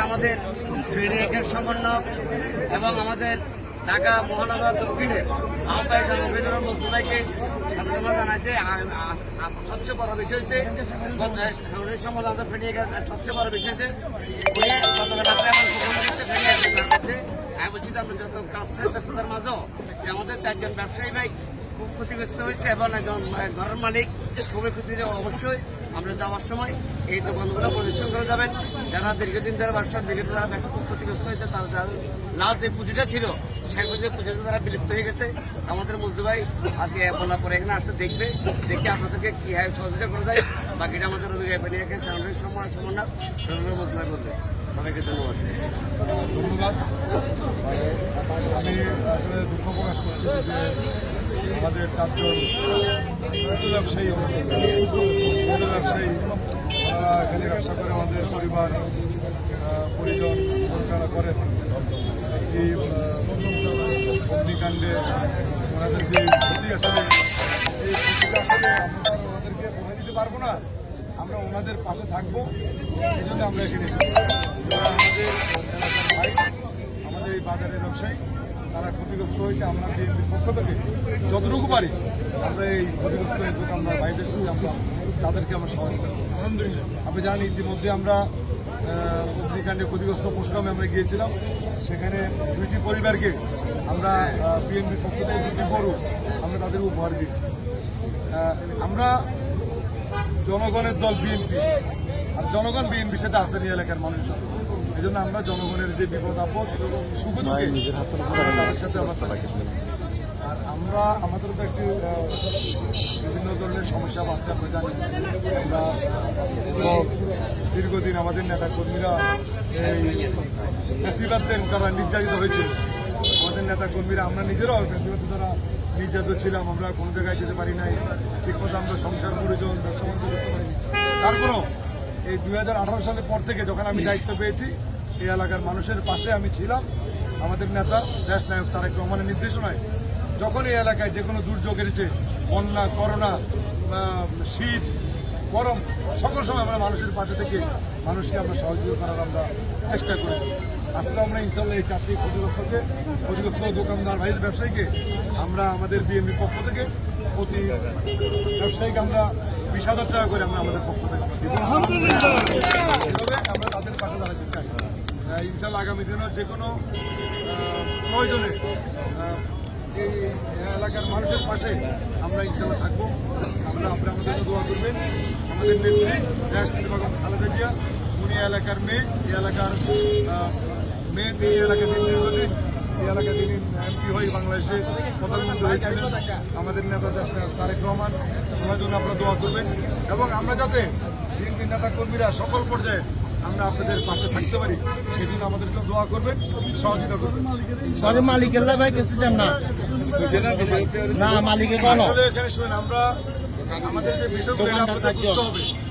আমাদের ফ্রিডেকের সমন্বয় এবং আমাদের ঢাকা মহানগর দক্ষিণে আহ্বায়ক রবীন্দ্র মজদুরাইকে স্বাগত জানাইছে স্বচ্ছ বড় বিষয় হচ্ছে আমাদের ফ্রিডেকের স্বচ্ছ বড় বিষয় হচ্ছে আমি বলছি যে আমরা যত কাজ ব্যস্ততার মাঝেও যে আমাদের চারজন ব্যবসায়ী ভাই খুব ক্ষতিগ্রস্ত হয়েছে এবং একজন ঘরের মালিক খুবই ক্ষতি অবশ্যই আমরা যাওয়ার সময় এই দোকানগুলো পরিদর্শন করে যাবেন। যারা দীর্ঘদিন ধরে ব্যবসা, দীর্ঘদিন যারা ব্যবসা খুব ক্ষতিগ্রস্ত হয়েছে, তারা লাস্ট যে পুঁজিটা ছিল, সেই পুঁজি, পুঁজিটা তারা বিলুপ্ত হয়ে গেছে। আমাদের মজদু ভাই আজকে বলার পরে এখানে আসছে, দেখবে, দেখে আপনাদেরকে কি হাই সহযোগিতা করে দেয় বাকিটা আমাদের রবি গায়ে পেনিয়ে চ্যানেলের সময় সমানা সরকারের মজদু ভাই করবে সবাইকে ধন্যবাদ। ধন্যবাদ। আমি আসলে দুঃখ প্রকাশ করছি যে আমাদের চারজন ক্ষুদ্র ব্যবসায়ী ক্ষুদ্র ব্যবসায়ী তারা এখানে ব্যবসা করে আমাদের পরিবার পরিজন পরিচালনা করেন। এই অগ্নিকাণ্ডে ওনাদের যে ক্ষতি আসলে, এই ক্ষতিটা আসলে আমরা ওনাদেরকে বলে দিতে পারব না। আমরা ওনাদের পাশে থাকব। এই জন্য আমরা এখানে আমাদের আমাদের এই বাজারের ব্যবসায়ী। তারা ক্ষতিগ্রস্ত হয়েছে আমরা বিএনপির পক্ষ থেকে যতটুকু পারি আমরা এই ক্ষতিগ্রস্ত দোকানদার ভাইদের সঙ্গে আমরা তাদেরকে আমরা সহযোগিতা আলহামদুলিল্লাহ। আপনি জানেন ইতিমধ্যে আমরা অগ্নিকাণ্ডে ক্ষতিগ্রস্ত পরশুরামে আমরা গিয়েছিলাম। সেখানে দুইটি পরিবারকে আমরা বিএনপির পক্ষ থেকে দুটি গরু আমরা তাদের উপহার দিচ্ছি আমরা জনগণের দল বিএনপি আর জনগণ বিএনপির সাথে আসেনি এলাকার মানুষের সাথে এই জন্য আমরা জনগণের যে বিপদ আপদ সুখ দুঃখে তাদের সাথে আমরা। আর আমরা আমাদের তো একটি বিভিন্ন ধরনের সমস্যা আছে আমরা জানি আমরা দীর্ঘদিন আমাদের নেতা কর্মীরা এই বেশিরভাগদের তারা নির্যাতিত হয়েছিল আমাদের নেতা কর্মীরা আমরা নিজেরাও বেশিরভাগ তারা নির্যাতিত ছিলাম। আমরা কোনো জায়গায় যেতে পারি নাই। ঠিকমতো আমরা সংসার পরিজন ব্যবসা করতে পারিনি তারপরেও এই দুই হাজার আঠারো সালের পর থেকে যখন আমি দায়িত্ব পেয়েছি এই এলাকার মানুষের পাশে আমি ছিলাম। আমাদের নেতা দেশ নায়ক তারেক রহমানের নির্দেশনায়। যখন এই এলাকায় যে কোনো দুর্যোগ এসেছে বন্যা করোনা শীত গরম সকল সময় আমরা মানুষের পাশে থেকে মানুষকে আমরা সহযোগিতা করার আমরা চেষ্টা করেছি। আসলে আমরা ইনশাল্লাহ এই চারটি ক্ষতিগ্রস্তকে ক্ষতিগ্রস্ত দোকানদার ভাই ব্যবসায়ীকে আমরা আমাদের বিএনপির পক্ষ থেকে প্রতি ব্যবসায়ীকে আমরা বিশ হাজার টাকা করে আমরা আমাদের পক্ষ থেকে আমরা দিব। আমরা তাদের পাশে দাঁড়াতে চাই। ইনশাল্লাহ আগামী দিনও যে কোনো প্রয়োজনে এই এলাকার মানুষের পাশে আমরা ইনশাল্লাহ থাকব। আমরা আপনারা আমাদের দোয়া করবেন। আমাদের নেত্রী রাষ্ট্রপতি বেগম খালেদা জিয়া। উনি এলাকার মেয়ে, এই এলাকার মেয়ে, এই এলাকার দিন দীর্ঘদিন এই এলাকার তিনি এমপি হয়ে বাংলাদেশে প্রধানমন্ত্রী হয়েছিলেন। আমাদের নেতা দেশ তারেক রহমান, ওনার জন্য আপনারা দোয়া করবেন। এবং আমরা যাতে বিএনপি নেতা কর্মীরা সকল পর্যায়ে আমরা আপনাদের পাশে থাকতে পারি সেদিন জন্য আমাদের জন্য দোয়া করবেন সহযোগিতা করবেন। সরি মালিকের ভাই কিছু দেন না। না মালিকের কোনো। আসলে এখানে শুনেন আমরা আমাদের যে বিষয়গুলো আমাদের। বুঝতে হবে।